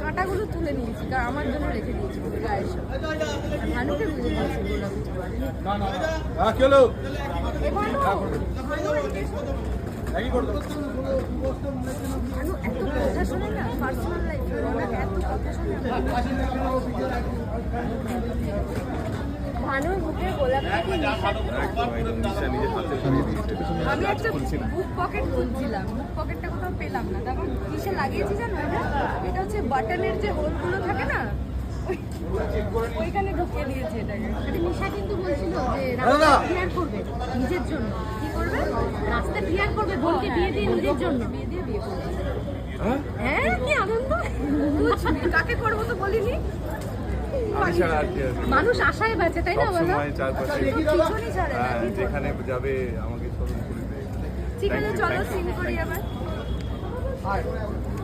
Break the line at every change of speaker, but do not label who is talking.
কাঁটাগুলো তুলে নিয়েছি কারণ আমার জন্য রেখে দিয়েছি গায়ের সাথে ভানুকে বুঝে দিয়েছি গোলাপ
হ্যাঁ
ভানুর গোলাপ আমি একটা বুক পকেট খুলছিলাম। বুক পকেটটা কোথাও পেলাম না। তারপর লাগিয়েছি জানো এটা? হচ্ছে বাটনের যে হোলগুলো থাকে না ওইখানে ঢুকিয়ে দিয়েছে এটাকে।
নিশা কিন্তু বলছিল যে রাস্তা ক্লিয়ার করবে নিজের জন্য।
কি করবে?
রাস্তা ক্লিয়ার করবে বোনকে বিয়ে দিয়ে নিজের জন্য।
বিয়ে দিয়ে বিয়ে করবে
হ্যাঁ?
হ্যাঁ কি আনন্দ? কাকে করব তো বলিনি?
আমি ছাড়া আর কি আছে?
মানুষ আশায় বাঁচে তাই না বলো
হ্যাঁ যেখানে যাবে আমাকে
ঠিক আছে চলো সিন করি
thank All
right.